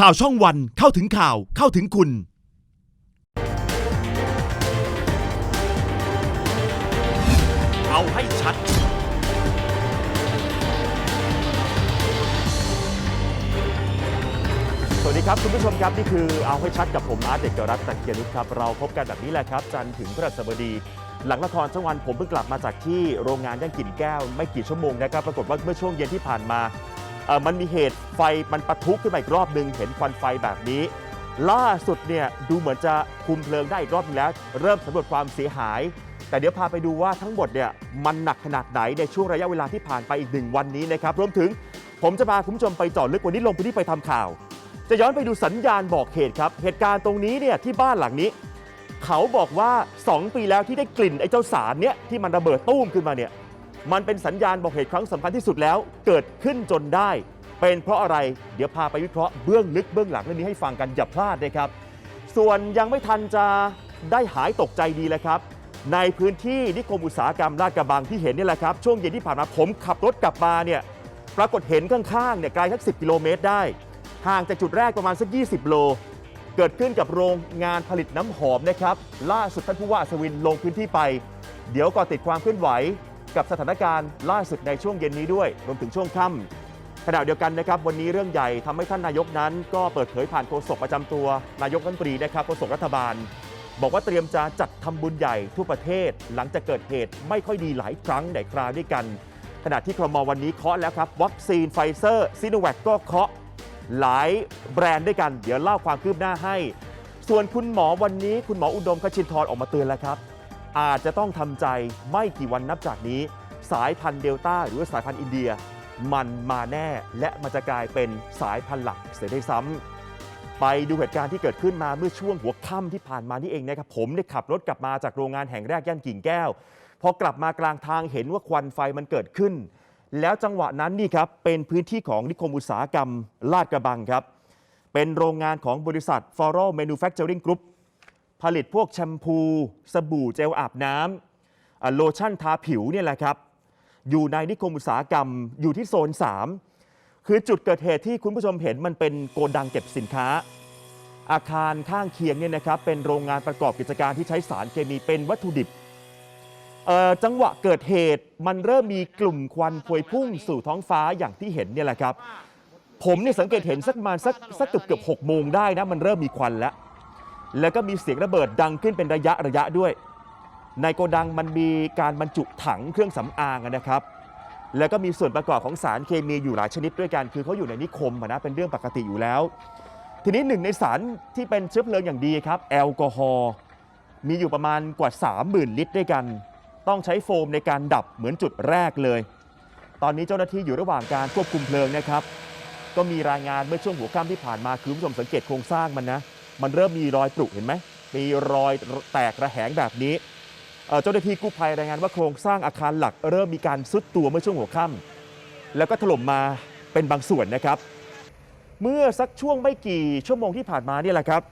ข่าวช่องวันเข้าถึงข่าวเข้าถึงคุณ เอาให้ชัด สวัสดีครับ คุณผู้ชมครับ นี่คือเอาให้ชัดกับผมอาร์ตเด็กรัตน์ตะเกียรนุครับ เราพบกันแบบนี้แหละครับ จันทร์ถึงพฤหัสบดี หลังละครช่องวันผมเพิ่งกลับมาจากที่โรงงานย่างกิ่นแก้ว ไม่กี่ชั่วโมงนะครับปรากฏว่าเมื่อช่วงเย็นที่ผ่านมา มันมีเหตุไฟมันปะทุขึ้นมาอีกรอบหนึ่งเห็นควันไฟแบบนี้ ล่าสุดเนี่ยดูเหมือนจะคุมเพลิงได้อีกรอบนึงแล้ว เริ่มสำรวจความเสียหาย แต่เดี๋ยวพาไปดูว่าทั้งหมดเนี่ยมันหนักขนาดไหนในช่วงระยะเวลาที่ผ่านไปอีกหนึ่งวันนี้นะครับรวมถึงผมจะพาคุณผู้ชมไปจาะลึกวันนี้ลงพื้นที่ไปทำข่าว จะย้อนไปดูสัญญาณบอกเหตุครับ เหตุการณ์ตรงนี้เนี่ยที่บ้านหลังนี้ เขาบอกว่า 2 ปีแล้วที่ได้กลิ่นไอ้เจ้าสารเนี่ยที่มันระเบิดตู้มขึ้นมาเนี่ย มันเป็นสัญญาณบอกเหตุครั้งสำคัญที่สุดแล้ว เกิดขึ้นจนได้ เป็นเพราะอะไรเดี๋ยวพาไปวิเคราะห์เบื้องลึกเบื้องหลังเรื่องนี้ให้ฟังกันอย่าพลาดนะครับ ส่วนยังไม่ทันจะได้หายตกใจดีเลยครับ ในพื้นที่นิคมอุตสาหกรรมลาดกระบังที่เห็นนี่แหละครับช่วงเย็นที่ผ่านมาผมขับรถกลับมาเนี่ยปรากฏเห็นข้างๆเนี่ยไกลสัก 10 กิโลเมตรได้ ห่างจากจุดแรกประมาณสัก 20 โล เกิดขึ้นกับโรงงานผลิตน้ำหอมนะครับ ล่าสุดท่านผู้ว่าอัศวินลงพื้นที่ไป เดี๋ยวก็ติดความเคลื่อนไหว กับสถานการณ์ล่าสุดในช่วงเย็นนี้ด้วย รวมถึงช่วงค่ำขณะเดียวกันนะครับ วันนี้เรื่องใหญ่ทำให้ท่านนายกนั้น ก็เปิดเผยผ่านโฆษกประจำตัวนายกรัฐมนตรีนะครับโฆษกรัฐบาล บอกว่าเตรียมจะจัดทำบุญใหญ่ทั่วประเทศ หลังจากเกิดเหตุไม่ค่อยดีหลายครั้งในคราวด้วยกัน ขณะที่ครมวันนี้เคาะแล้วครับวัคซีนไฟเซอร์ซีโนแวคก็เคาะหลายแบรนด์ด้วยกัน เดี๋ยวเล่าความคืบหน้าให้ ส่วนคุณหมอวันนี้คุณหมออุดมคชินทร์ออกมาเตือนแล้วครับ อาจจะต้องทำใจไม่กี่วันนับจากนี้ สายพันธุ์เดลต้าหรือว่าสายพันธุ์อินเดีย มันมาแน่และมันจะกลายเป็นสายพันธุ์หลักเสียได้ซ้ำไปดูเหตุการณ์ที่เกิดขึ้นมาเมื่อช่วงหัวค่ำที่ผ่านมานี่เองนะครับผมเนี่ยขับรถกลับมาจากโรงงานแห่งแรกย่านกิ่งแก้ว พอกลับมากลางทางเห็นว่าควันไฟมันเกิดขึ้น แล้วจังหวะนั้นนี่ครับเป็นพื้นที่ของนิคมอุตสาหกรรมลาดกระบังครับเป็นโรงงานของบริษัท f o r a l Manufacturing Group ผลิตพวกแชมพูสบู่เจลอาบน้ำโลชั่นทาผิวเนี่ยแหละครับอยู่ในนิคมอุตสาหกรรมอยู่ที่โซน 3 คือจุดเกิดเหตุที่คุณผู้ชมเห็นมันเป็นโกดังเก็บสินค้า อาคารข้างเคียงเนี่ยนะครับเป็นโรงงานประกอบกิจการที่ใช้สารเคมีเป็นวัตถุดิบจังหวะเกิดเหตุมันเริ่มมีกลุ่มควันพวยพุ่งสู่ท้องฟ้าอย่างที่เห็นเนี่ยแหละครับ ผมเนี่ยสังเกตเห็นสักมาสักสักเกือบเกือบหกโมงได้นะมันเริ่มมีควันแล้ว แล้วก็มีเสียงระเบิดดังขึ้นเป็นระยะระยะด้วย ในโกดังมันมีการบรรจุถังเครื่องสำอางนะครับ แล้วก็มีส่วนประกอบของสารเคมีอยู่หลายชนิดด้วยกัน คือเขาอยู่ในนิคมนะเป็นเรื่องปกติอยู่แล้ว ทีนี้หนึ่งในสารที่เป็นเชื้อเพลิงอย่างดีครับแอลกอฮอล์มีอยู่ประมาณกว่า 30,000 ลิตรด้วยกัน ต้องใช้โฟมในการดับเหมือนจุดแรกเลย ตอนนี้เจ้าหน้าที่อยู่ระหว่างการควบคุมเพลิงนะครับ ก็มีรายงานเมื่อช่วงหัวค่ำที่ผ่านมาคือคุณผู้ชมสังเกตโครงสร้างมันนะ มันเริ่มมีรอยปรุเห็นไหมมีรอยแตกระแหงแบบนี้เจ้าหน้าที่กู้ภัยรายงานว่าโครงสร้างอาคารหลัก เริ่มมีการซุดตัวเมื่อช่วงหัวค่ำแล้วก็ถล่มมาเป็นบางส่วนนะครับ เมื่อสักช่วงไม่กี่ชั่วโมงที่ผ่านมาเนี่ยแหละครับ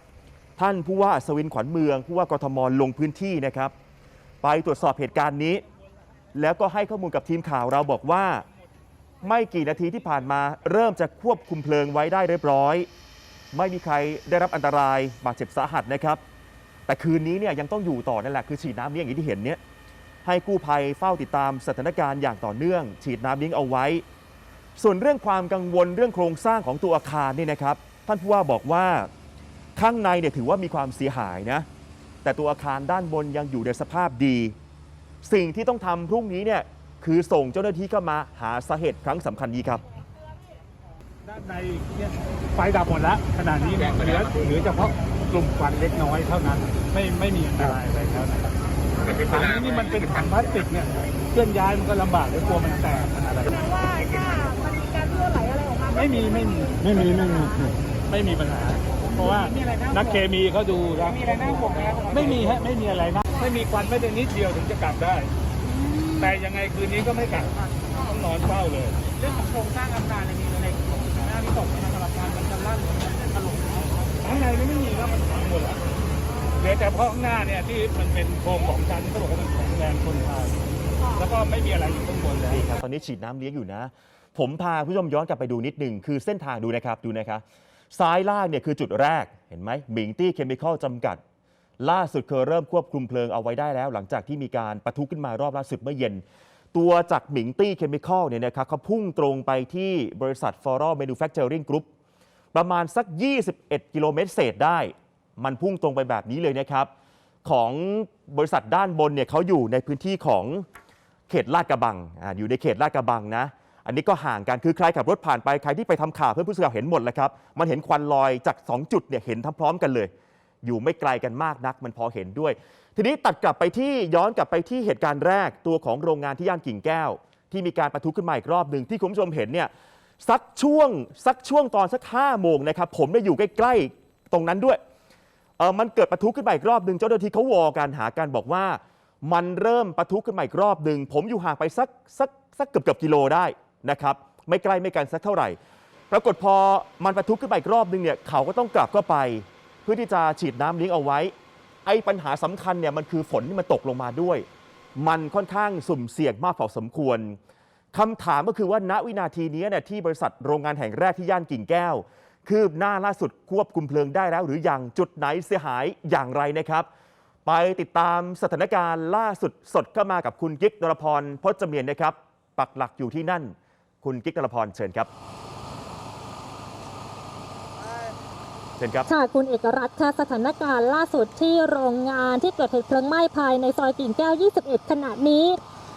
ท่านผู้ว่าอัศวินขวัญเมืองผู้ว่ากทมลงพื้นที่นะครับ ไปตรวจสอบเหตุการณ์นี้ แล้วก็ให้ข้อมูลกับทีมข่าวเราบอกว่า ไม่กี่นาทีที่ผ่านมาเริ่มจะควบคุมเพลิงไว้ได้เรียบร้อย ไม่มีใครได้รับอันตรายบาดเจ็บสาหัสนะครับ แต่คืนนี้เนี่ยยังต้องอยู่ต่อนั่นแหละคือฉีดน้ำเลี้ยงอย่างที่เห็นเนี่ยให้กู้ภัยเฝ้าติดตามสถานการณ์อย่างต่อเนื่อง ฉีดน้ำเลี้ยงเอาไว้ ส่วนเรื่องความกังวลเรื่องโครงสร้างของตัวอาคารนี่นะครับ ท่านผู้ว่าบอกว่าข้างในเนี่ยถือว่ามีความเสียหายนะแต่ตัวอาคารด้านบนยังอยู่ในสภาพดี สิ่งที่ต้องทำพรุ่งนี้เนี่ยคือส่งเจ้าหน้าที่เข้ามาหาสาเหตุครั้งสำคัญนี้ครับ ด้านในเนี่ยไฟดับหมดแล้วขณะนี้เนี่ยเหลือเหลือเฉพาะกลุ่มควันเล็กน้อยเท่านั้น ไม่ไม่มีอันตรายอะไรแล้วนะครับถังนี้นี่มันเป็นถังพลาสติกเนี่ยเคลื่อนย้ายมันก็ลำบากเลยกลัวมันแตกมันอะไรแสดงว่าถ้ามันมีการรั่วไหลอะไรออกมาไม่มีไม่มีไม่มีไม่มีไม่มีปัญหา เพราะว่านักเคมีเขาดูครับมีอะไรน่าห่วงไหมครับไม่มีฮะไม่มีอะไรนะไม่มีควันไม่ได้นิดเดียวถึงจะกลับได้ แต่ยังไงคืนนี้ก็ไม่กลับต้องนอนเฝ้าเลย เรื่องของโครงสร้างอาคารเนี่ยมีอะไรหน้าที่ ตกในสำหรับการมันจะลั่นมันจะถล่มข้างในนี่ไม่มีแล้วมันพังหมดแล้วเหลือแต่เพราะข้างหน้าเนี่ยที่มันเป็นโครงของชั้นเขาบอกว่ามันแข็งแรงทนทานแล้วก็ไม่มีอะไรอยู่ข้างบนแล้วนี่ครับตอนนี้ฉีดน้ำเลี้ยงอยู่นะ ผมพาผู้ชมย้อนกลับไปดูนิดหนึ่งคือเส้นทางดูนะครับดูนะครับซ้ายล่างเนี่ยคือจุดแรกเห็นไหมหมิงตี้เคมีคอลจำกัด ล่าสุดเคยเริ่มควบคุมเพลิงเอาไว้ได้แล้ว หลังจากที่มีการประทุขึ้นมารอบล่าสุดเมื่อเย็น ตัวจากหมิงตี้เคมีคอลเนี่ยนะครับเขาพุ่งตรงไปที่บริษัท f o r a l Manufacturing Group ประมาณสัก 21 กิโลเมตรเศษได้ มันพุ่งตรงไปแบบนี้เลยนะครับ ของบริษัทด้านบนเนี่ยเขาอยู่ในพื้นที่ของเขตลาดกระบังออยู่ในเขตลาดกระบังนะ อันนี้ก็ห่างกันคือใครขับรถผ่านไปใครที่ไปทำข่าวเพื่อนผู้สื่อข่าวเห็นหมดแล้วครับ มันเห็นควันลอยจาก 2 จุดเนี่ยเห็นทั้งพร้อมกันเลย อยู่ไม่ไกลกันมากนัก มันพอเห็นด้วย ทีนี้ตัดกลับไปที่ย้อนกลับไปที่เหตุการณ์แรกตัวของโรงงานที่ย่านกิ่งแก้ว ที่มีการประทุขึ้นมาอีกรอบหนึ่งที่คุณผู้ชมเห็นเนี่ยสักช่วงสักช่วงตอนสักห้าโมงนะครับผมเนี่ยอยู่ใกล้ๆตรงนั้นด้วยเออมันเกิดปะทุขึ้นมาอีกรอบหนึ่งเจ้าหน้าที่เขาวอกันหากันบอกว่า มันเริ่มปะทุขึ้นมาอีกรอบหนึ่งผมอยู่ห่างไปสักสักสักเกือบเกือบกิโลได้นะครับไม่ใกล้ไม่ไกันสักเท่าไหร่ ปรากฏพอมันปะทุขึ้นมาอีกรอบหนึ่งเนี่ยเขาก็ต้องกลับเข้าไป เพื่อที่จะฉีดน้ำเลี้ยงเอาไว้ ไอ้ปัญหาสำคัญเนี่ยมันคือฝนที่มันตกลงมาด้วย มันค่อนข้างสุ่มเสี่ยงมากพอสมควรคำถามก็คือว่าณวินาทีนี้เนี่ยที่บริษัทโรงงานแห่งแรกที่ย่านกิ่งแก้ว คืบหน้าล่าสุดควบคุมเพลิงได้แล้ว หรือยังจุดไหนเสียหายอย่างไรนะครับ ไปติดตามสถานการณ์ล่าสุดสดเข้ามากับคุณกิ๊กนรพรพจเมียนนะครับ ปักหลักอยู่ที่นั่น คุณกิ๊กนรพรเชิญครับเชิญครับค่ะคุณเอกรัตน์ค่ะสถานการณ์ล่าสุดที่โรงงานที่เกิดเหตุเพลิงไหม้ภายในซอยกิ่งแก้ว 21 ขณะนี้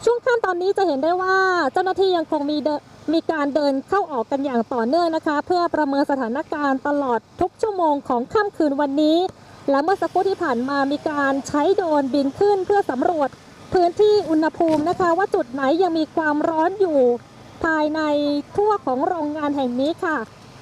ช่วงค่ำตอนนี้จะเห็นได้ว่าเจ้าหน้าที่ยังคงมีเดมีการเดินเข้าออกกันอย่างต่อเนื่องนะคะ เพื่อประเมินสถานการณ์ตลอดทุกชั่วโมงของค่ำคืนวันนี้ และเมื่อสักครู่ที่ผ่านมามีการใช้โดรนบินขึ้นเพื่อสำรวจพื้นที่อุณหภูมินะคะ ว่าจุดไหนยังมีความร้อนอยู่ภายในทั่วของโรงงานแห่งนี้ค่ะ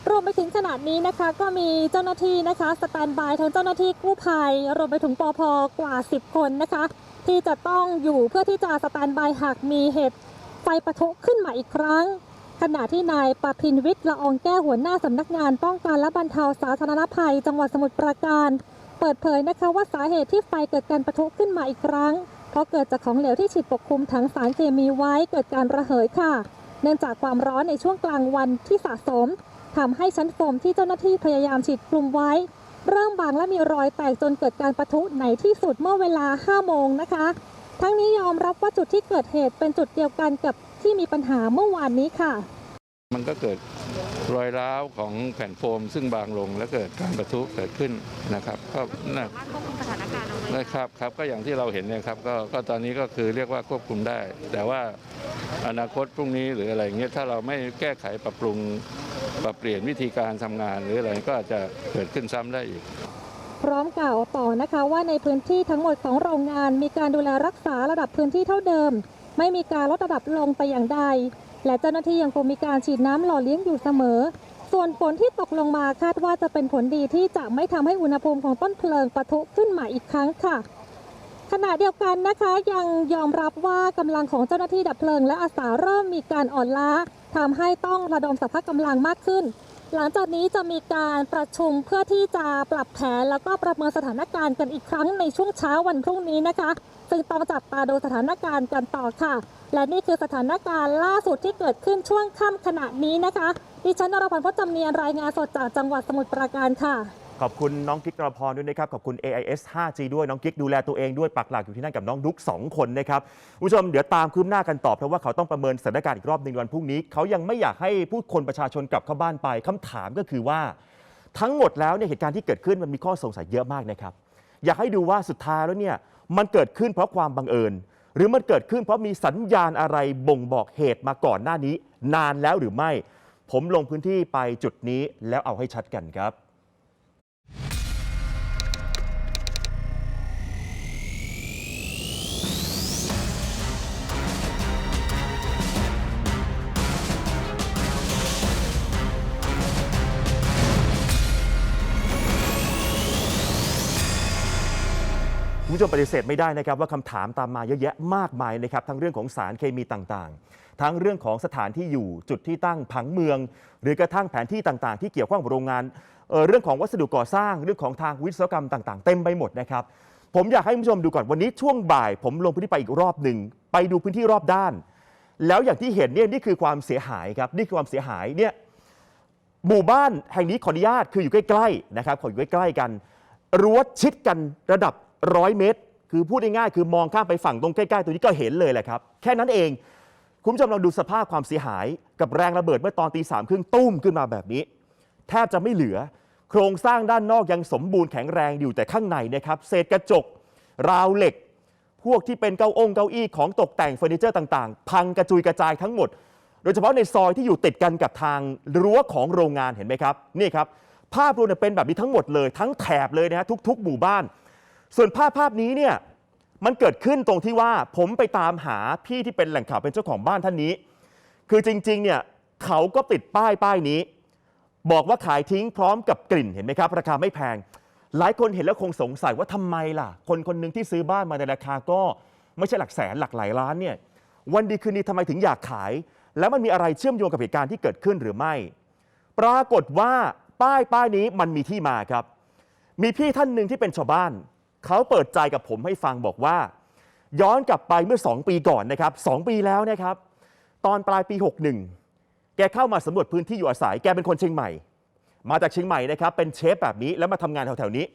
รวมไปถึงขนาดนี้นะคะก็มีเจ้าหน้าที่นะคะสแตนบายทั้งเจ้าหน้าที่กู้ภัยรวมไปถึงปอพกว่า 10 คนนะคะ ที่จะต้องอยู่เพื่อที่จะสแตนบายหากมีเหตุไฟปะทุขึ้นมาอีกครั้ง ขณะที่นายปพินวิทย์ละอองแก้วหัวหน้าสำนักงานป้องกันและบรรเทาสาธารณภัย จังหวัดสมุทรปราการ เปิดเผยนะคะว่าสาเหตุที่ไฟเกิดการปะทุขึ้นมาอีกครั้ง เพราะเกิดจากของเหลวที่ฉีดปกคลุมถังสารเคมีไว้เกิดการระเหยค่ะ เนื่องจากความร้อนในช่วงกลางวันที่สะสม ทำให้ชั้นโฟมที่เจ้าหน้าที่พยายามฉีดคลุมไว้ เริ่มบางและมีรอยแตกจนเกิดการปะทุในที่สุดเมื่อเวลา 5 โมงนะคะ ทั้งนี้ยอมรับว่าจุดที่เกิดเหตุเป็นจุดเดียวกันกับที่มีปัญหาเมื่อวานนี้ค่ะ มันก็เกิดรอยร้าวของแผ่นโฟม ซึ่งบางลงและเกิดการประทุเกิดขึ้นนะครับ ก็นะสาควบคุมสถานการณ์เอาไว้นะครับครับก็อย่างที่เราเห็นเนี่ยครับก็ก็ตอนนี้ก็คือเรียกว่าควบคุมได้ แต่ว่าอนาคตพรุ่งนี้หรืออะไรเงี้ยถ้าเราไม่แก้ไขปรับปรุง ปรับเปลี่ยนวิธีการทำงานหรืออะไรก็จะเกิดขึ้นซ้ำได้อีก พร้อมกล่าวต่อนะคะว่าในพื้นที่ทั้งหมดของโรงงาน มีการดูแลรักษาระดับพื้นที่เท่าเดิม ไม่มีการลดระดับลงไปอย่างใด และเจ้าหน้าที่ยังคงมีการฉีดน้ำหล่อเลี้ยงอยู่เสมอ ส่วนฝนที่ตกลงมาคาดว่าจะเป็นผลดีที่จะไม่ทำให้อุณหภูมิของต้นเพลิงปะทุขึ้นมาอีกครั้งค่ะขณะเดียวกันนะคะยังยอมรับว่ากำลังของเจ้าหน้าที่ดับเพลิงและอาสาเริ่มมีการอ่อนล้า ทำให้ต้องระดมสรรพกำลังมากขึ้น หลังจากนี้จะมีการประชุมเพื่อที่จะปรับแผนแล้วก็ประเมินสถานการณ์กันอีกครั้งในช่วงเช้าวันพรุ่งนี้นะคะ ซึ่งต้องจับตาดูสถานการณ์กันต่อค่ะ และนี่คือสถานการณ์ล่าสุดที่เกิดขึ้นช่วงค่ำขณะนี้นะคะ ดิฉันนรพันธ์พจน์จำเนียนรายงานสดจากจังหวัดสมุทรปราการค่ะ ขอบคุณน้องกิ๊กนรพรด้วยนะครับ ขอบคุณ AIS 5G ด้วยน้องกิ๊กดูแลตัวเองด้วยปักหลักอยู่ที่นั่นกับน้องดุ๊ก2 คนนะครับผู้ชมเดี๋ยวตามคืบหน้ากันต่อเพราะว่าเขาต้องประเมินสถานการณ์อีกรอบหนึ่งวันพรุ่งนี้ เขายังไม่อยากให้ผู้คนประชาชนกลับเข้าบ้านไปคำถามก็คือว่า ทั้งหมดแล้วเนี่ยเหตุการณ์ที่เกิดขึ้นมันมีข้อสงสัยเยอะมากนะครับอยากให้ดูว่าสุดท้ายแล้วเนี่ยมันเกิดขึ้นเพราะความบังเอิญ หรือมันเกิดขึ้นเพราะมีสัญญาณอะไรบ่งบอกเหตุมาก่อนหน้านี้ นานแล้วหรือไม่ ผมลงพื้นที่ไปจุดนี้แล้วเอาให้ชัดกันครับ คุณผู้ชมปฏิเสธไม่ได้นะครับว่าคำถามตามมาเยอะแยะมากมายนะครับทั้งเรื่องของสารเคมีต่างๆ ทั้งเรื่องของสถานที่อยู่จุดที่ตั้งผังเมือง หรือกระทั่งแผนที่ต่างๆ ที่เกี่ยวข้องกับโรงงานเเรื่องของวัสดุก่อสร้างเรื่องของทางวิศวกรรมต่างๆ เต็มไปหมดนะครับผมอยากให้คุณผู้ชมดูก่อนวันนี้ช่วงบ่าย ผมลงพื้นที่ไปอีกรอบหนึ่งไปดูพื้นที่รอบด้าน แล้วอย่างที่เห็นเนี่ยนี่คือความเสียหายครับนี่คือความเสียหายเนี่ยหมู่บ้านแห่งนี้ขออนุญาตคืออยู่ใกล้ๆนะครับขออยู่ใกล้ๆกันรั้วชิดกันระดับ ร้อยเมตร คือพูดง่ายๆคือมองข้ามไปฝั่งตรงใกล้ๆ ตัวนี้ก็เห็นเลยแหละครับ แค่นั้นเอง คุณผู้ชมลองดูสภาพความเสียหายกับแรงระเบิดเมื่อตอนตีสามครึ่งตุ้มขึ้นมาแบบนี้ แทบจะไม่เหลือ โครงสร้างด้านนอกยังสมบูรณ์แข็งแรงอยู่แต่ข้างในนะครับเศษกระจก ราวเหล็ก พวกที่เป็นเก้าองเก้าอี้ของตกแต่งเฟอร์นิเจอร์ต่างๆ พังกระจุยกระจายทั้งหมด โดยเฉพาะในซอยที่อยู่ติดกันกับทางรั้วของโรงงานเห็นไหมครับนี่ครับภาพรวมเนี่ยเป็นแบบนี้ทั้งหมดเลยทั้งแถบเลยนะฮะทุก ๆ หมู่บ้าน ส่วนภาพภาพนี้เนี่ยมันเกิดขึ้นตรงที่ว่าผมไปตามหาพี่ที่เป็นแหล่งข่าวเป็นเจ้าของบ้านท่านนี้ คือจริงๆเนี่ยเขาก็ติดป้ายป้ายนี้ บอกว่าขายทิ้งพร้อมกับกลิ่นเห็นไหมครับ ราคาไม่แพง หลายคนเห็นแล้วคงสงสัยว่าทำไมล่ะ คนคนหนึ่งที่ซื้อบ้านมาในราคาก็ไม่ใช่หลักแสนหลักหลายล้านเนี่ยวันดีคืนดีทำไมถึงอยากขาย แล้วมันมีอะไรเชื่อมโยงกับเหตุการณ์ที่เกิดขึ้นหรือไม่ ปรากฏว่าป้ายป้ายนี้มันมีที่มาครับ มีพี่ท่านหนึ่งที่เป็นชาวบ้าน เขาเปิดใจกับผมให้ฟังบอกว่า ย้อนกลับไปเมื่อ 2 ปีก่อนนะครับสองปีแล้วนะครับ ตอนปลายปี 61 แกเข้ามาสำรวจพื้นที่อยู่อาศัยแกเป็นคนเชียงใหม่ มาจากเชียงใหม่นะครับเป็นเชฟแบบนี้แล้วมาทำงานแถวๆนี้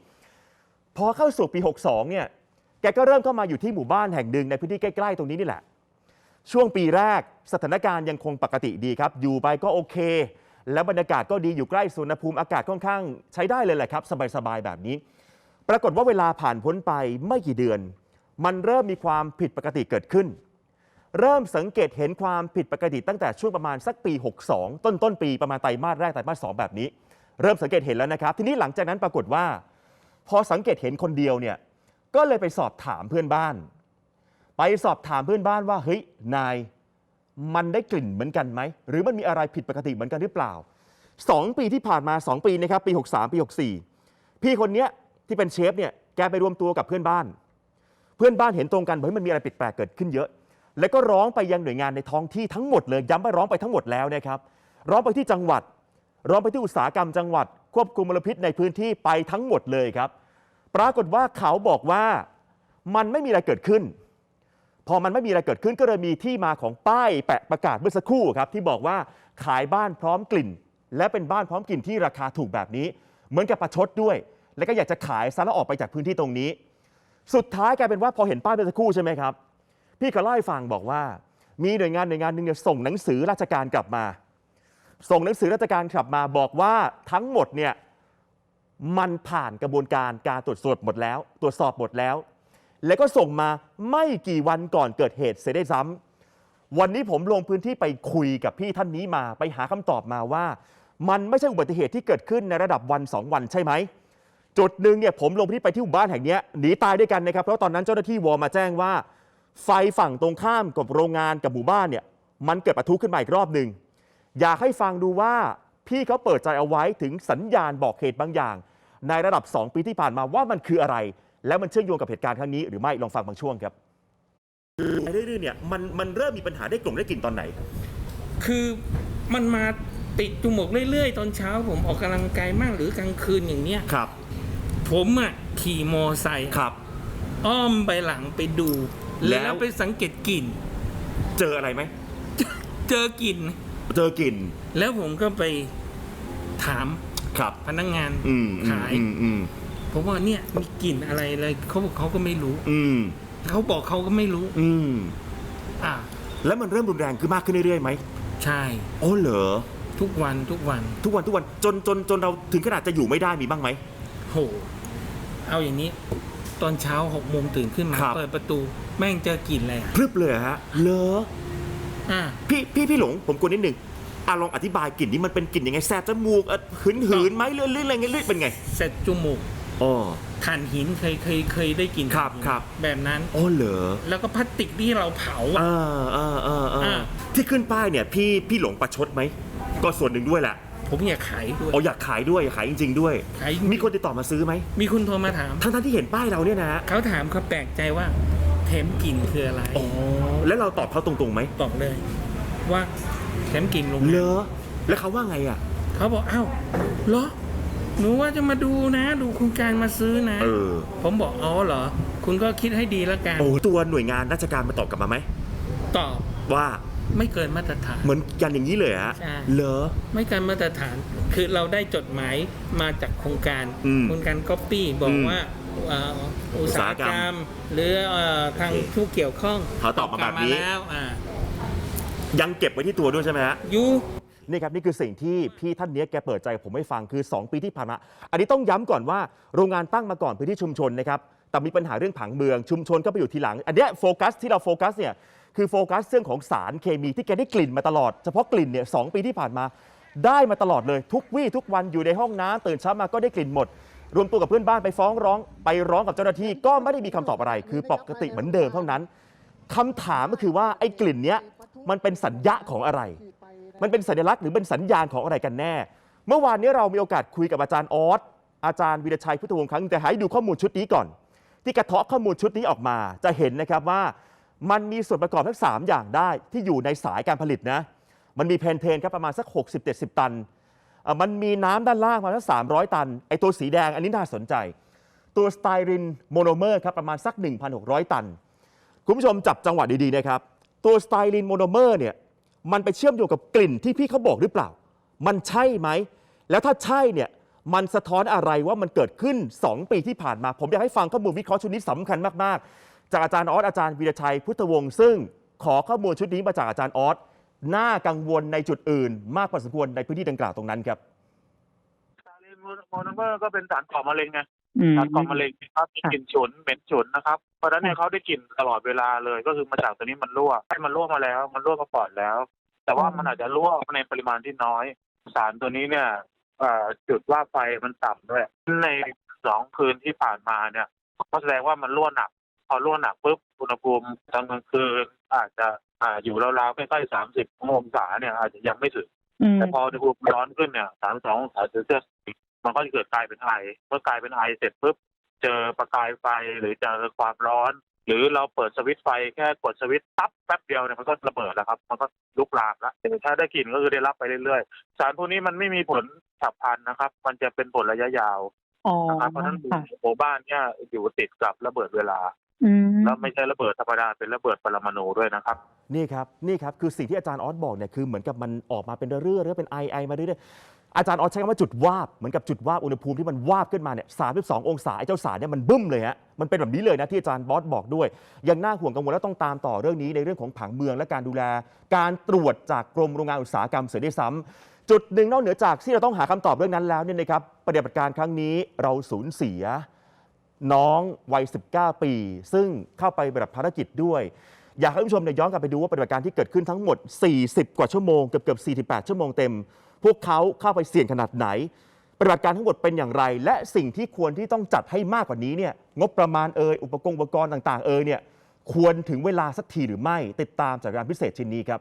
พอเข้าสู่ปี 62เนี่ยแกก็เริ่มเข้ามาอยู่ที่หมู่บ้านแห่งหนึ่งในพื้นที่ใกล้ๆตรงนี้นี่แหละ ช่วงปีแรกสถานการณ์ยังคงปกติดีครับ อยู่ไปก็โอเค แล้วบรรยากาศก็ดีอยู่ใกล้สุนภูมิอากาศค่อนข้างใช้ได้เลยแหละครับ สบายๆแบบนี้ ปรากฏว่าเวลาผ่านพ้นไปไม่กี่เดือน มันเริ่มมีความผิดปกติเกิดขึ้น เริ่มสังเกตเห็นความผิดปกติตั้งแต่ช่วงประมาณสักปี 62 ต้นต้นปีประมาณไตรมาสแรกไตรมาสสองแบบนี้ เริ่มสังเกตเห็นแล้วนะครับ ทีนี้หลังจากนั้นปรากฏว่า พอสังเกตเห็นคนเดียวเนี่ยก็เลยไปสอบถามเพื่อนบ้าน ไปสอบถามเพื่อนบ้านว่าเฮ้ยนายมันได้กลิ่นเหมือนกันไหมหรือมันมีอะไรผิดปกติเหมือนกันหรือเปล่า 2 ปีที่ผ่านมา 2 ปีนะครับปี 63 ปี 64 พี่คนเนี้ย ที่เป็นเชฟเนี่ยแกไปรวมตัวกับเพื่อนบ้าน เพื่อนบ้านเห็นตรงกันว่าเฮ้ยมันมีอะไรผิดแปลกเกิดขึ้นเยอะ แล้วก็ร้องไปยังหน่วยงานในท้องที่ทั้งหมดเลยย้ำว่าร้องไปทั้งหมดแล้วนะครับร้องไปที่จังหวัด ร้องไปที่อุตสาหกรรมจังหวัด ควบคุมมลพิษในพื้นที่ไปทั้งหมดเลยครับ ปรากฏว่าเขาบอกว่ามันไม่มีอะไรเกิดขึ้น พอมันไม่มีอะไรเกิดขึ้นก็เลยมีที่มาของป้ายแปะประกาศเมื่อสักครู่ครับที่บอกว่าขายบ้านพร้อมกลิ่น และเป็นบ้านพร้อมกลิ่นที่ราคาถูกแบบนี้ เหมือนกับประชดด้วย แล้วก็อยากจะขายซะแล้วออกไปจากพื้นที่ตรงนี้ สุดท้ายกลายเป็นว่าพอเห็นป้ายเมื่อสักครู่ใช่ไหมครับ พี่เขาเล่าให้ฟังบอกว่า มีหน่วยงานหน่วยงานหนึ่งเนี่ยส่งหนังสือราชการกลับมา ส่งหนังสือราชการกลับมาบอกว่าทั้งหมดเนี่ยมันผ่านกระบวนการการตรวจสอบหมดแล้ว ตรวจสอบหมดแล้ว แล้วก็ส่งมาไม่กี่วันก่อนเกิดเหตุเสียได้ซ้ำวันนี้ผมลงพื้นที่ไปคุยกับพี่ท่านนี้มา ไปหาคำตอบมาว่า มันไม่ใช่อุบัติเหตุที่เกิดขึ้นในระดับวันสองวันใช่ไหม จุดหนึ่งเนี่ยผมลงพื้นที่ไปที่หมู่บ้านแห่งเนี้ยหนีตายด้วยกันนะครับ เพราะตอนนั้นเจ้าหน้าที่วอมาแจ้งว่า ไฟฝั่งตรงข้ามกับโรงงานกับหมู่บ้านเนี่ยมันเกิดปะทุขึ้นมาอีกรอบหนึ่งอยากให้ฟังดูว่าพี่เขาเปิดใจเอาไว้ถึงสัญญาณบอกเหตุบางอย่าง ในระดับ 2 ปีที่ผ่านมาว่ามันคืออะไร แล้วมันเชื่อมโยงกับเหตุการณ์ครั้งนี้หรือไม่ลองฟังบางช่วงครับเรื่อยๆเนี่ยมันมันเริ่มมีปัญหาได้กลุ่มได้กลิ่นตอนไหน คือมันมาติดจมูกเรื่อยๆ ตอนเช้าผมออกกำลังกายมากหรือกลางคืนอย่างเนี้ยครับ ผมอะขี่มอไซค์ครับ อ้อมไปหลังไปดู แล้ว แล้วไปสังเกตกลิ่น เจออะไรไหมเจอกลิ่น เจอกลิ่นแล้วผมก็ไปถามครับ พนักงานอืมขาย อืมอืมผมว่าเนี่ยมีกลิ่นอะไรอะไรเขาบอกเขาก็ไม่รู้ อืมเขาบอกเขาก็ไม่รู้ อืมอะแล้วมันเริ่มรุนแรงขึ้นมากขึ้นเรื่อยๆไหมใช่ โอ้เหรอทุกวันทุกวัน ทุกวันทุกวันจนจนจนเราถึงขนาดจะอยู่ไม่ได้มีบ้างไหมโห เอาอย่างนี้ตอนเช้าหกโมงตื่นขึ้นมา ครับ เปิดประตูแม่งเจอกลิ่นอะไรอะพรึบเลยเหรอฮะเหรออะพี่พี่พี่หลงผมกวนนิดหนึ่งอะลองอธิบายกลิ่นนี้มันเป็นกลิ่นยังไงแสบจมูกเอ่อหืนหืนไหมเลื่อนเลื่อนอะไรเงี้ยเลื่อนเป็นไงเสร็จจมูกอ๋อ ถ่านหินเคยเคยเคยได้กลิ่นครับถ่านหินครับ แบบนั้น อ๋อเหรอแล้วก็พลาสติกที่เราเผาเออะอเออเออเอออ่า ที่ขึ้นป้ายเนี่ยพี่พี่หลงประชดไหมก็ส่วนหนึ่งด้วยแหละ ผมอยากขายด้วย อ๋ออยากขายด้วยอยากขายจริง ๆ ด้วย ขายมีคนติดต่อมาซื้อไหมมีคุณโทรมาถาม ทั้งๆที่เห็นป้ายเราเนี่ยนะเขาถามเขาแปลกใจว่าเทมกลิ่นคืออะไร อ๋อแล้วเราตอบเขาตรงๆไหมบอกเลย ว่าเทมกลิ่นลงเหรอแล้วเขาว่าไงอะ เขาบอกอ้าวเหรอ หนูว่าจะมาดูนะ ดูโครงการมาซื้อนะ เออ ผมบอกอ๋อเหรอ คุณก็คิดให้ดีแล้วกัน โอ้ตัวหน่วยงานราชการมาตอบกลับมาไหมตอบ ว่า ไม่เกินมาตรฐาน เหมือนกันอย่างนี้เลยฮะใช่ เหรอ ไม่เกินมาตรฐาน คือเราได้จดหมายมาจากโครงการอืมโครงการก๊อปปี้บอกอืมว่าเอ่ออุตสาหกรอุตสาหกรรรมมหรือเอ่อทางผู้เกี่ยวข้องเขาตอบมาแบบนี้แล้วอ่ายังเก็บไว้ที่ตัวด้วยใช่ไหมฮะอยู นี่ครับนี่คือสิ่งที่พี่ท่านเนี้ยแกเปิดใจกับผมให้ฟังคือ 2 ปีที่ผ่านมา อันนี้ต้องย้ำก่อนว่าโรงงานตั้งมาก่อนพื้นที่ชุมชนนะครับแต่มีปัญหาเรื่องผังเมืองชุมชนก็ไปอยู่ทีหลัง อันเนี้ยโฟกัสที่เราโฟกัสเนี่ย คือโฟกัสเรื่องของสารเคมีที่แกได้กลิ่นมาตลอด เฉพาะกลิ่นเนี่ยสองปีที่ผ่านมา ได้มาตลอดเลยทุกวี่ทุกวันอยู่ในห้องน้ำตื่นเช้ามาก็ได้กลิ่นหมด รวมตัวกับเพื่อนบ้านไปฟ้องร้อง ไปร้องกับเจ้าหน้าที่ก็ไม่ได้มีคำตอบอะไร คือปกติเหมือนเดิมเท่านั้นคำถามก็คือว่าไอ้กลิ่นเนี้ยมันเป็นสัญญาของอะไร มันเป็นสัญลักษณ์หรือเป็นสัญญาณของอะไรกันแน่ เมื่อวานนี้เรามีโอกาสคุยกับอาจารย์ออสอาจารย์วิรชัยพุทธวงศ์ครั้งหนึ่งแต่ให้ดูข้อมูลชุดนี้ก่อน ที่กระเทาะข้อมูลชุดนี้ออกมา จะเห็นนะครับว่า มันมีส่วนประกอบทั้ง 3 อย่างได้ที่อยู่ในสายการผลิตนะ มันมีเพนเทนครับประมาณสัก 60-70 ตัน มันมีน้ำด้านล่างประมาณสัก300 ตัน ไอตัวสีแดงอันนี้น่าสนใจ ตัวสไตรินโมโนเมอร์ครับประมาณสัก 1,600 ตัน คุณผู้ชมจับจังหวะดี ๆ นะครับ ตัวสไตรินโมโนเมอร์เนี่ยมันไปเชื่อมโยงกับกลิ่นที่พี่เขาบอกหรือเปล่า มันใช่ไหม แล้วถ้าใช่เนี่ยมันสะท้อนอะไรว่ามันเกิดขึ้น 2 ปีที่ผ่านมา ผมอยากให้ฟังข้อมูลวิเคราะห์ชุดนี้สำคัญมาก ๆ จากอาจารย์ออสอาจารย์วีรชัยพุทธวงศ์ซึ่งขอข้อมูลชุดนี้มาจากอาจารย์ออสน่ากังวลในจุดอื่น มากพอสมควรในพื้นที่ดังกล่าวตรงนั้นครับซาลินโมโนเมอร์ก็เป็นสารก่อมะเร็งไงอืมสารก่อมะเร็งนะครับมีกลิ่นฉุนเหม็นฉุนนะครับเพราะฉะนั้นเนี่ยเขาได้กลิ่นตลอดเวลาเลย ก็คือมาจากตัวนี้มันรั่วให้มันรั่วมาแล้ว มันรั่วมาก่อนแล้ว แต่ว่ามันอาจจะรั่วในปริมาณที่น้อย สารตัวนี้เนี่ยเอ่อจุดว่าไฟมันต่ำด้วยในสองคืนที่ผ่านมาเนี่ยก็แสดงว่ามันรั่วหนัก พอรั่วหนักปุ๊บอุณหภูมิตอนกลางคืนอาจจะอ่าอยู่ราวๆใกล้ๆสามสิบองศาเนี่ยอาจจะยังไม่ถึง อืมแต่พออุณหภูมิร้อนขึ้นเนี่ยสามสององศาเซลเซียสมันก็จะเกิดกลายเป็นไอเมื่อกลายเป็นไอเสร็จปุ๊บเจอประกายไฟหรือเจอความร้อน หรือเราเปิดสวิตช์ไฟแค่กดสวิตช์ปั๊บแป๊บเดียวเนี่ยมันก็ระเบิดแล้วครับ มันก็ลุกลามแล้วแต่ถ้าได้กลิ่นก็คือได้รับไปเรื่อยๆ สารพวกนี้มันไม่มีผลฉับพลันนะครับ มันจะเป็นผลระยะยาวอ๋อนะครับเพราะฉะนั้นค่ะ หมู่บ้านเนี่ยอยู่ติดกับระเบิดเวลา อืมแล้วไม่ใช่ระเบิดธรรมดาเป็นระเบิดปรมาณูด้วยนะครับ นี่ครับนี่ครับคือสิ่งที่อาจารย์ออสบอกเนี่ยคือเหมือนกับมันออกมาเป็นเรื่อยๆเรื่อยๆเป็นไอไอมาเรื่อยๆอาจารย์ออสใช้คำว่าจุดวาบเหมือนกับจุดวาบอุณหภูมิที่มันวาบขึ้นมาเนี่ย32องศาไอ้เจ้าสารเนี่ยมันบึ้มเลยฮะมันเป็นแบบนี้เลยนะที่อาจารย์บอสบอกด้วย ยังน่าห่วงกังวลและต้องตามต่อเรื่องนี้ในเรื่องของผังเมืองและการดูแล การตรวจจากกรมโรงงานอุตสาหกรรมเสียด้วยซ้ำจุดหนึ่งนอกเหนือจากที่เราต้องหาคำตอบเรื่องนั้นแล้วเนี่ยนะครับปฏิบัติการครั้งนี้เราสูญเสีย น้องวัย 19 ปี ซึ่งเข้าไปปฏิบัติภารกิจด้วย อยากให้ผู้ชมเนี่ยย้อนกลับไปดูว่าปฏิบัติการที่เกิดขึ้นทั้งหมด 40 กว่าชั่วโมงเกือบเกือบ48 ชั่วโมงเต็ม พวกเขาเข้าไปเสี่ยงขนาดไหน ปฏิบัติการทั้งหมดเป็นอย่างไร และสิ่งที่ควรที่ต้องจัดให้มากกว่านี้เนี่ยงบประมาณเอ่ยอุปกรณ์อุปกรณ์ต่าง ๆ เอ่ยเนี่ยควรถึงเวลาสักทีหรือไม่ติดตามจากการพิเศษชิ้นนี้ครับ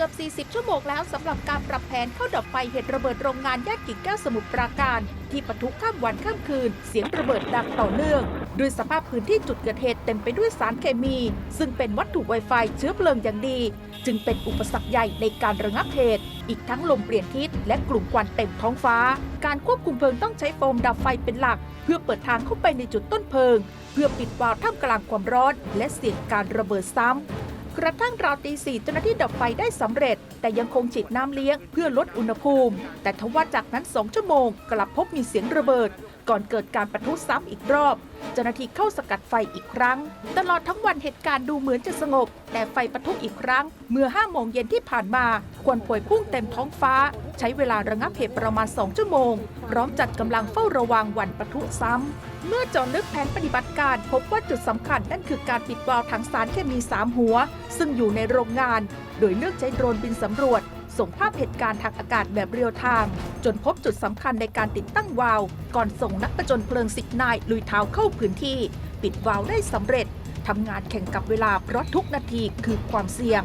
กือบ 40 ชั่วโมงแล้วสำหรับการปรับแผนเข้าดับไฟเหตุระเบิดโรงงานย่านกิ่งแก้วสมุทรปราการ ที่ปะทุข้ามวันข้ามคืน เสียงระเบิดดังต่อเนื่องด้วยสภาพพื้นที่จุดเกิดเหตุเต็มไปด้วยสารเคมี ซึ่งเป็นวัตถุไวไฟเชื้อเพลิงอย่างดี จึงเป็นอุปสรรคใหญ่ในการระงับเหตุ อีกทั้งลมเปลี่ยนทิศและกลุ่มควันเต็มท้องฟ้า การควบคุมเพลิงต้องใช้โฟมดับไฟเป็นหลัก เพื่อเปิดทางเข้าไปในจุดต้นเพลิง เพื่อปิดวาล์วท่ามกลางความร้อน และเสี่ยงการระเบิดซ้ำ กระทั่งราวตีสี่เจ้าหน้าที่ดับไฟได้สำเร็จ แต่ยังคงฉีดน้ำเลี้ยงเพื่อลดอุณหภูมิ แต่ทว่าจากนั้นสองชั่วโมง กลับพบมีเสียงระเบิด ก่อนเกิดการประทุซ้ำอีกรอบ เจ้าหน้าที่เข้าสกัดไฟอีกครั้ง ตลอดทั้งวันเหตุการณ์ดูเหมือนจะสงบ แต่ไฟประทุอีกครั้ง เมื่อ5โมงเย็นที่ผ่านมา ควันพวยพุ่งเต็มท้องฟ้า ใช้เวลาระงับเหตุประมาณ 2 ชั่วโมง พร้อมจัดกำลังเฝ้าระวังวันประทุซ้ำ เมื่อจาะลึกแผนปฏิบัติการพบว่าจุดสำคัญนั่นคือการปิดวาล์วถังสารเคมี 3 หัว ซึ่งอยู่ในโรงงาน โดยเลือกใช้โดรนบินสำรวจ ส่งภาพเหตุการณ์ทางอากาศแบบเรียลไทม์จนพบจุดสำคัญในการติดตั้งวาล์วก่อนส่งนักประจนเพลิงสิบนายลุยเท้าเข้าพื้นที่ ปิดวาล์วได้สำเร็จทำงานแข่งกับเวลาเพราะทุกนาทีคือความเสี่ยง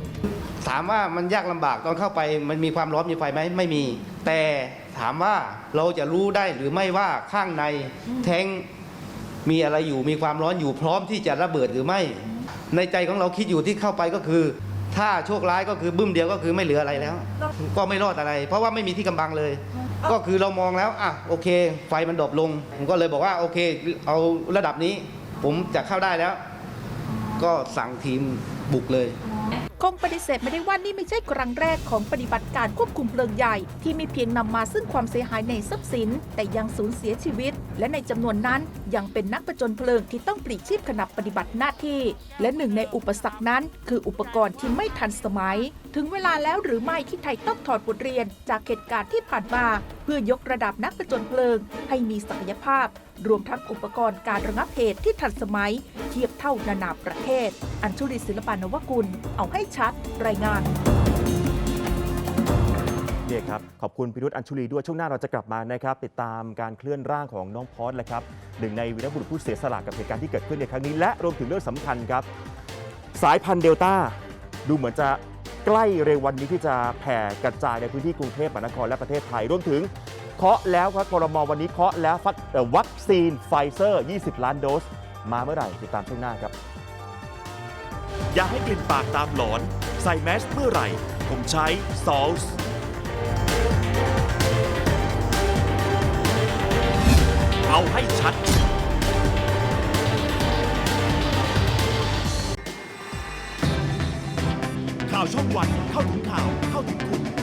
ถามว่ามันยากลำบากตอนเข้าไปมันมีความร้อนมีไฟไหมไม่มี แต่ถามว่าเราจะรู้ได้หรือไม่ว่าข้างในแทงมีอะไรอยู่มีความร้อนอยู่พร้อมที่จะระเบิดหรือไม่ ในใจของเราคิดอยู่ที่เข้าไปก็คือ ถ้าโชคร้ายก็คือบึ้มเดียวก็คือไม่เหลืออะไรแล้ว ก็ไม่รอดอะไร เพราะว่าไม่มีที่กำบังเลย ก็คือเรามองแล้วอะโอเค ไฟมันดรอปลง ผมก็เลยบอกว่าโอเค เอาระดับนี้ ผมจะเข้าได้แล้ว ก็สั่งทีมบุกเลยคงปฏิเสธไม่ได้ว่านี่ไม่ใช่ครั้งแรกของปฏิบัติการควบคุมเพลิงใหญ่ ที่ไม่เพียงนำมาซึ่งความเสียหายในทรัพย์สิน แต่ยังสูญเสียชีวิตและในจำนวนนั้นยังเป็นนักประจนเพลิงที่ต้องปลีกชีพขณะปฏิบัติหน้าที่ และหนึ่งในอุปสรรคนั้น คืออุปกรณ์ที่ไม่ทันสมัย ถึงเวลาแล้วหรือไม่ที่ไทยต้องถอดบทเรียนจากเหตุการณ์ที่ผ่านมา เพื่อยกระดับนักประจนเพลิง ให้มีศักยภาพ รวมทั้งอุปกรณ์การระงับเหตุที่ทันสมัย เทียบเท่านานาประเทศ อัญชุลีศิลปานวกุล เอาให้ชัด รายงาน เนี่ยครับ ขอบคุณพิรุธอัญชุลีด้วยช่วงหน้าเราจะกลับมานะครับ ติดตามการเคลื่อนร่างของน้องพอสแหละครับหนึ่งในวีรบุรุษผู้เสียสละกับเหตุการณ์ที่เกิดขึ้นในครั้งนี้ และรวมถึงเรื่องสำคัญครับ สายพันธุ์เดลต้าดูเหมือนจะใกล้เร็ววันนี้ที่จะแผ่กระจายในพื้นที่กรุงเทพมหานครและประเทศไทยรวมถึงเคาะแล้วครับครมวันนี้เคาะแล้วฟักเอ่อวัคซีนไฟเซอร์ 20 ล้านโดส มาเมื่อไหร่ติดตามช่วงหน้าครับ อย่าให้กลิ่นปากตามหลอน ใส่แมสเมื่อไหร่ ผมใช้ซอลส์ เอาให้ชัด ข่าวช่องวันเข้าถึงข่าวเข้าถึงคุณ